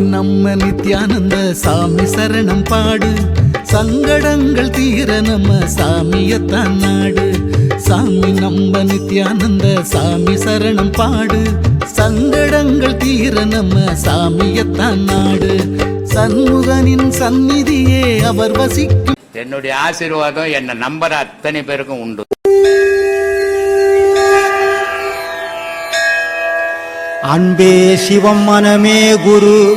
நம்ம நித்யானந்த சாமி சரணம் பாடு. சங்கடங்கள் தீர நம்ம சாமியத்தான் நாடு. சாமி நம்ம நித்யானந்த சாமி சரணம் பாடு. சங்கடங்கள் தீர நம்ம சாமியத்தான் நாடு. சண்முகனின் சந்நிதியே அவர் வசிக்கும். என்னுடைய ஆசீர்வாதம் என்னை நம்புற அத்தனை பேருக்கும் உண்டு. அன்பே சிவம் மனமே குரு.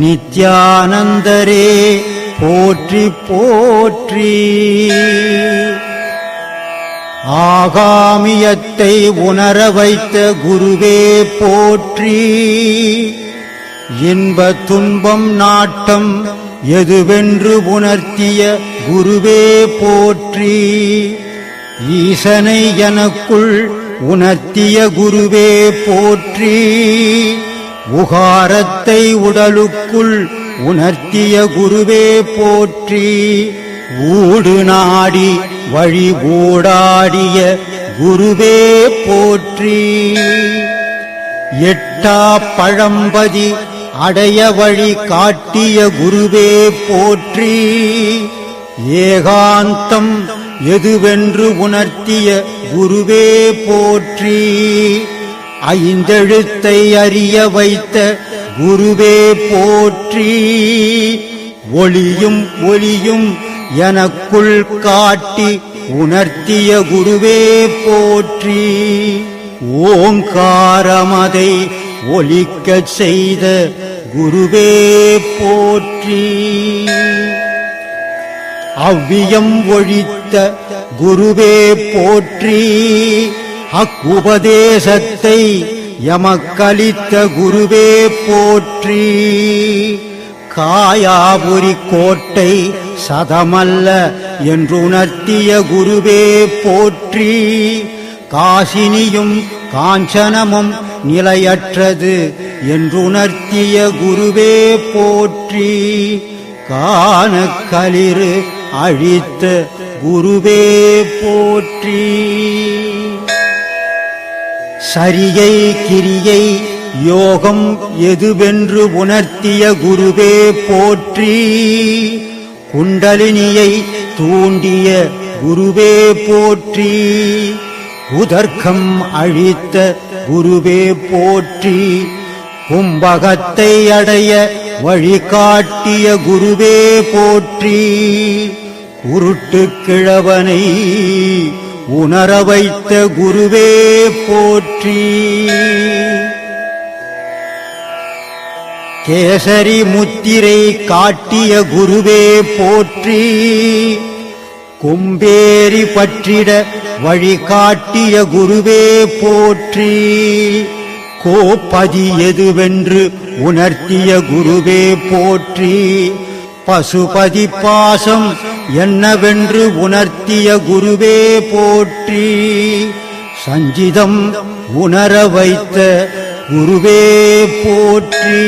நித்யானந்தரே போற்றி போற்றி. ஆகாமியத்தை உணர வைத்த குருவே போற்றி. இன்ப துன்பம் நாட்டம் எதுவென்று உணர்த்திய குருவே போற்றி. ஈசனை எனக்குள் உணர்த்திய குருவே போற்றி. உகாரத்தை உடலுக்குள் உணர்த்திய குருவே போற்றி ஊடு நாடி வழி ஊடாடிய குருவே போற்றி. எட்டா பழம்பதி அடைய வழி காட்டிய குருவே போற்றி. ஏகாந்தம் எதுவென்று உணர்த்திய குருவே போற்றி. ஐந்தெழுத்தை அறிய வைத்த குருவே போற்றி ஒளியும் ஒளியும் எனக்குள் காட்டி உணர்த்திய குருவே போற்றி. ஓங்காரமதை ஒலிக்கச் செய்த குருவே போற்றி. அவ்வியம் ஒழித்த குருவே போற்றி. அக்குபதேசத்தை எமக்களித்த குருவே போற்றி. காயாபுரி கோட்டை சதமல்ல என்றுணர்த்திய குருவே போற்றி. காசினியும் காஞ்சனமும் நிலையற்றது என்றுணர்த்திய குருவே போற்றி. காணக்களிறு அழித்த குருவே போற்றி. சரியை கிரியை யோகம் எதுவென்று உணர்த்திய குருவே போற்றி. குண்டலினியை தூண்டிய குருவே போற்றி. உதர்க்கம் அழித்த குருவே போற்றி. கும்பகத்தை அடைய வழிகாட்டிய குருவே போற்றி. குருட்டு கிழவனை உணர வைத்த குருவே போற்றி. கேசரி முத்திரை காட்டிய குருவே போற்றி. கும்பேரி பற்றிட வழிகாட்டிய குருவே போற்றி. கோப்பதி எதுவென்று உணர்த்திய குருவே போற்றி. பசுபதி பாசம் என்னவென்று உணர்த்திய குருவே போற்றி. சஞ்சிதம் உணர வைத்த குருவே போற்றி.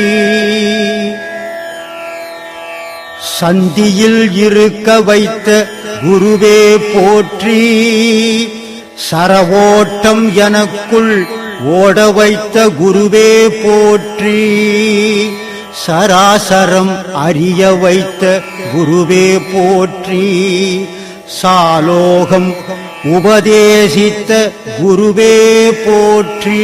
சந்தியில் இருக்க வைத்த குருவே போற்றி. சரவோட்டம் எனக்குள் ஓட வைத்த குருவே போற்றி. சராசரம் அறிய வைத்த குருவே போற்றி. சாலோகம் உபதேசித்த குருவே போற்றி.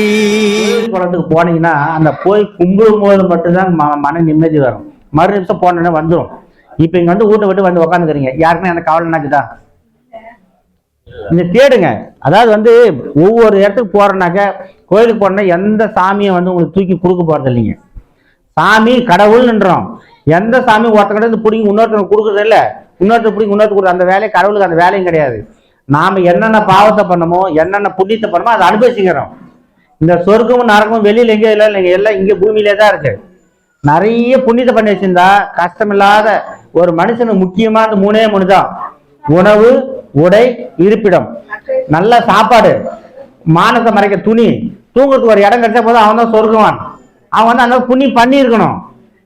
குளத்துக்கு போனீங்கன்னா அந்த போய் கும்பிடும் போது மட்டும்தான் ம- மன நிம்மதி வரும். மறு நிமிஷம் போனோடனே வந்துடும் இப்போ இங்க வந்து வீட்டை விட்டு வந்து உட்காந்துக்கிறீங்க யாருக்குமே எனக்கு கவலை என்னாச்சுதா நீங்க தேடுங்க. அதாவது வந்து ஒவ்வொரு இடத்துக்கு போறோம்னாக்க கோயிலுக்கு போறோம்னா எந்த சாமியை வந்து உங்களுக்கு தூக்கி கொடுக்க போறது இல்லைங்க சாமி கடவுள்ன்றோம் எந்த சாமி ஒருத்த கிட்ட இருந்து பிடிங்கி இன்னொருத்தர் கொடுக்குறது இல்லை இன்னொருத்தர் பிடிங்கி இன்னொருத்தர் கொடுக்குற அந்த வேலையை கடவுளுக்கு அந்த வேலையும் கிடையாது. நாம் என்னென்ன பாவத்தை பண்ணமோ என்னென்ன புண்ணியத்தை பண்ணமோ அதை அனுபவிச்சுக்கிறோம். இந்த சொர்க்கமும் நரக்கமும் வெளியில் எங்கேயும் இல்லை இல்லைங்க. எல்லாம் இங்கே பூமியிலே தான் இருக்கு. நிறைய புண்ணியத்தை பண்ணி வச்சிருந்தா கஷ்டமில்லாத ஒரு மனுஷனுக்கு முக்கியமானது மூணே மூணு தான். உணவு உடை இருப்பிடம். நல்ல சாப்பாடு. மானத்தை மறைக்க துணி. தூங்குறதுக்கு ஒரு இடம் கிடைச்சா போதும் அவன் தான் சொர்க்கவான். அவன் வந்து அந்த புண்ணியம் பண்ணியிருக்கணும்.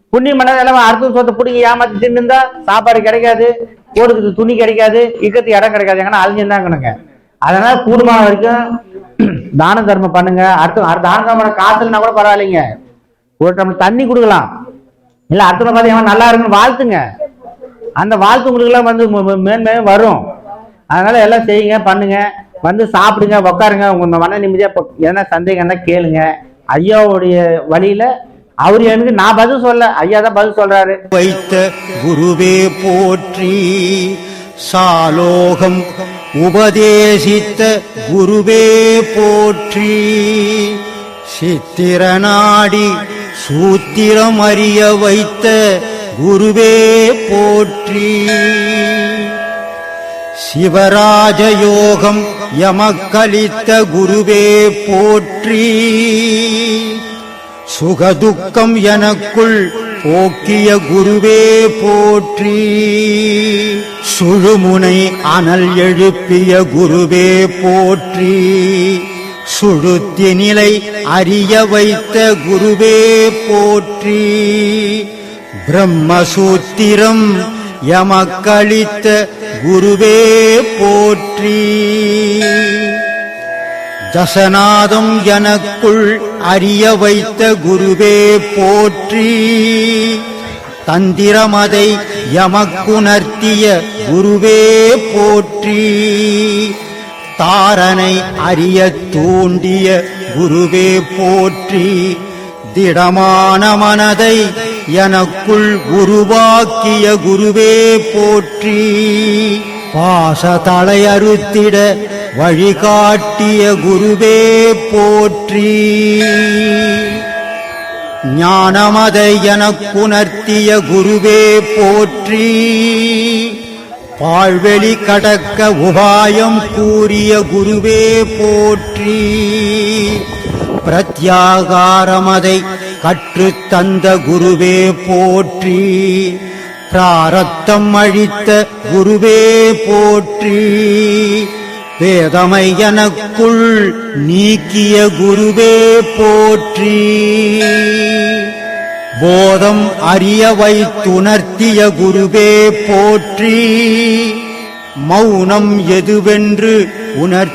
புண்ணியம் பண்ணாத எல்லாம் அடுத்த சொத்தை பிடிங்கி ஏமாத்தி தின்னுந்தா சாப்பாடு கிடைக்காது போடுறதுக்கு துணி கிடைக்காது இக்கத்து இடம் கிடைக்காது எங்கன்னா அழிஞ்சுதாங்கணுங்க அதனால கூடுமான வரைக்கும் தான தர்மம் பண்ணுங்க. அடுத்த அடுத்த தான தர்மம் காசு கூட பரவாயில்லைங்க. ஒரு டம்ளர் தண்ணி கொடுக்கலாம். இல்ல அடுத்த பார்த்து எவன் நல்லா இருக்குன்னு வாழ்த்துங்க. அந்த வாழ்த்து உங்களுக்கு எல்லாம் வந்து மு- வரும். அதனால எல்லாம் செய்யுங்க பண்ணுங்க. வந்து சாப்பிடுங்க உட்காருங்க உங்க மன நிம்மதியா இப்போ எதனா சந்தேகம் இருந்தா கேளுங்க. ஐயாவுடைய வழியில அவர் எனக்கு நான் பதில் சொல்ல ஐயா தான் பதில் சொல்றாரு. வைத்த குருவே போற்றி சாலோகம் உபதேசித்த குருவே போற்றி. சித்திரநாடி சூத்திரம் அறிய வைத்த குருவே போற்றி. சிவராஜயோகம் எமக்களித்த குருவே போற்றி. சுகதுக்கம் எனக்குள் போக்கிய குருவே போற்றி. சுழுமுனை அனல் எழுப்பிய குருவே போற்றி. சுழுத்தி நிலை அறிய வைத்த குருவே போற்றி. பிரம்மசூத்திரம் எமக்களித்த குருவே போற்றி. தசநாதம் எனக்குள் அறிய வைத்த குருவே போற்றி. தந்திரமதை எமக்குணர்த்திய குருவே போற்றி. தாரனை அறிய தூண்டிய குருவே போற்றி. திடமான மனதை எனக்குள் உருவாக்கிய குருவே போற்றி. பாசதலை அறுத்திட வழிகாட்டிய குருவே போற்றி. ஞானமதை எனக்குணர்த்திய குருவே போற்றி. பாழ்வெளி கடக்க உபாயம் கூறிய குருவே போற்றி. பிரத்யாகாரமதை கற்றுத் தந்த குருவே போற்றி. பிராரத்தம் அழித்த குருவே போற்றி. வேதமை எனக்குள் நீக்கிய குருவே போற்றி. போதம் அறிய வைத்துணர்த்திய குருவே போற்றி. மௌனம் எதுவென்று உணர்